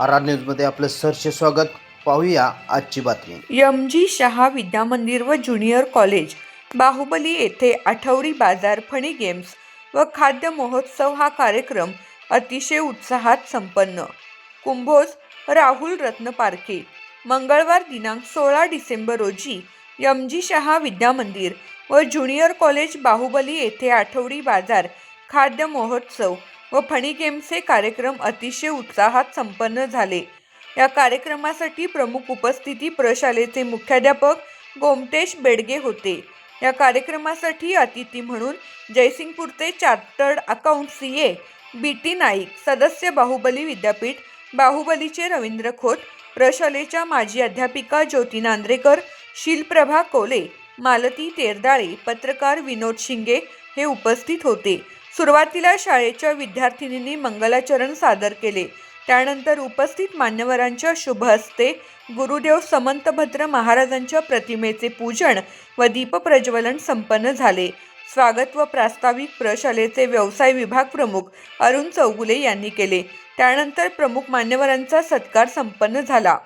R R न्यूजमध्ये आपलं सहर्ष स्वागत. पाहूया आजची बातमी. एम जी शहा विद्यामंदिर व ज्युनियर कॉलेज बाहुबली येथे आठवडी बाजार फणी गेम्स व खाद्य महोत्सव हा कार्यक्रम अतिशय उत्साहात संपन्न. कुंभोज राहुल रत्न पारखे मंगळवार दिनांक सोळा डिसेंबर रोजी एम जी शहा विद्यामंदिर व ज्युनियर कॉलेज बाहुबली येथे आठवडी बाजार खाद्य महोत्सव व फणी गेम्सचे कार्यक्रम अतिशय उत्साहात संपन्न झाले. या कार्यक्रमासाठी प्रमुख उपस्थिती प्रशालेचे मुख्याध्यापक गोमटेश बेडगे होते. या कार्यक्रमासाठी अतिथी म्हणून जयसिंगपूरचे chartered account C A B T Naik सदस्य बाहुबली विद्यापीठ बाहुबलीचे रवींद्र खोत प्रशालेच्या माजी अध्यापिका ज्योती नांद्रेकर शिलप्रभा कोले मालती तेरदाळे पत्रकार विनोद शिंगे हे उपस्थित होते. सुरुवातीला शाळेच्या विद्यार्थिनींनी मंगलाचरण सादर केले. त्यानंतर उपस्थित मान्यवरांच्या शुभ हस्ते गुरुदेव समंतभद्र महाराजांच्या प्रतिमेचे पूजन व दीपप्रज्वलन संपन्न झाले. स्वागत व प्रास्ताविक प्रशालेचे व्यवसाय विभाग प्रमुख अरुण चौगुले यांनी केले. त्यानंतर प्रमुख मान्यवरांचा सत्कार संपन्न झाला.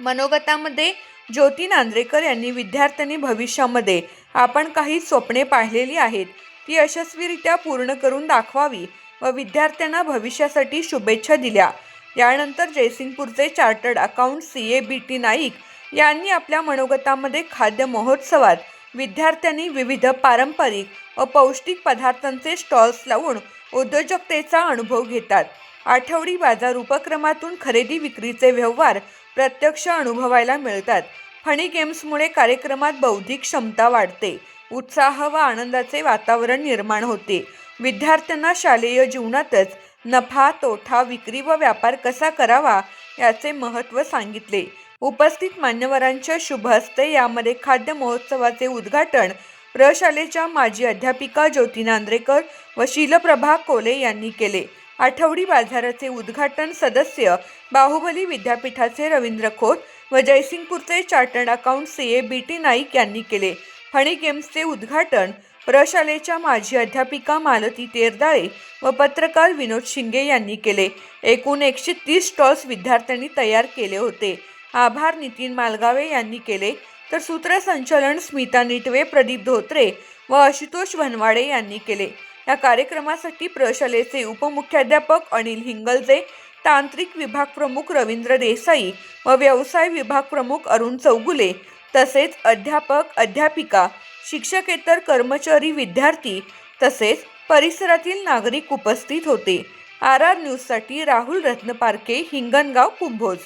मनोगतामध्ये ज्योती नांद्रेकर यांनी विद्यार्थ्यांनी भविष्यामध्ये आपण काही स्वप्ने पाहिलेली आहेत. ती यशस्वीरित्या पूर्ण करून दाखवावी व विद्यार्थ्यांना भविष्यासाठी शुभेच्छा दिल्या. यानंतर जयसिंगपूरचे chartered account C A B T Naik यांनी आपल्या मनोगतामध्ये खाद्य महोत्सवात विद्यार्थ्यांनी विविध पारंपरिक व पौष्टिक पदार्थांचे स्टॉल्स लावून उद्योजकतेचा अनुभव घेतात. आठवडी बाजार उपक्रमातून खरेदी विक्रीचे व्यवहार प्रत्यक्ष अनुभवायला मिळतात. फणी गेम्समुळे कार्यक्रमात बौद्धिक क्षमता वाढते. उत्साह व आनंदाचे वातावरण निर्माण होते. विद्यार्थ्यांना शालेय जीवनातच नफा तोटा विक्री व व्यापार कसा करावा याचे महत्त्व सांगितले. उपस्थित मान्यवरांच्या शुभ हस्ते यामध्ये खाद्य महोत्सवाचे उद्घाटन प्रशालेच्या माजी अध्यापिका ज्योती नांद्रेकर व शीलप्रभा कोले यांनी केले. आठवडी बाजाराचे उद्घाटन सदस्य बाहुबली विद्यापीठाचे रवींद्र खोत व जयसिंगपूरचे chartered account C A B T Naik यांनी केले. हनी गेम्सचे उद्घाटन प्रशालेच्या माजी अध्यापिका मालती तेरदाळे व पत्रकार विनोद शिंगे यांनी केले. एकूण एकशे तीस स्टॉल्स विद्यार्थ्यांनी तयार केले होते. आभार नितीन मालगावे यांनी केले. तर सूत्रसंचालन स्मिता निटवे प्रदीप धोत्रे व आशुतोष भनवाडे यांनी केले. या कार्यक्रमासाठी प्रशालेचे उपमुख्याध्यापक अनिल हिंगलजे तांत्रिक विभाग प्रमुख रवींद्र देसाई व व्यवसाय विभाग प्रमुख अरुण चौगुले तसेच अध्यापक अध्यापिका शिक्षकेतर कर्मचारी विद्यार्थी तसेच परिसरातील नागरिक उपस्थित होते. आर आर न्यूजसाठी राहुल रत्नपारखे हिंगणगाव कुंभोज.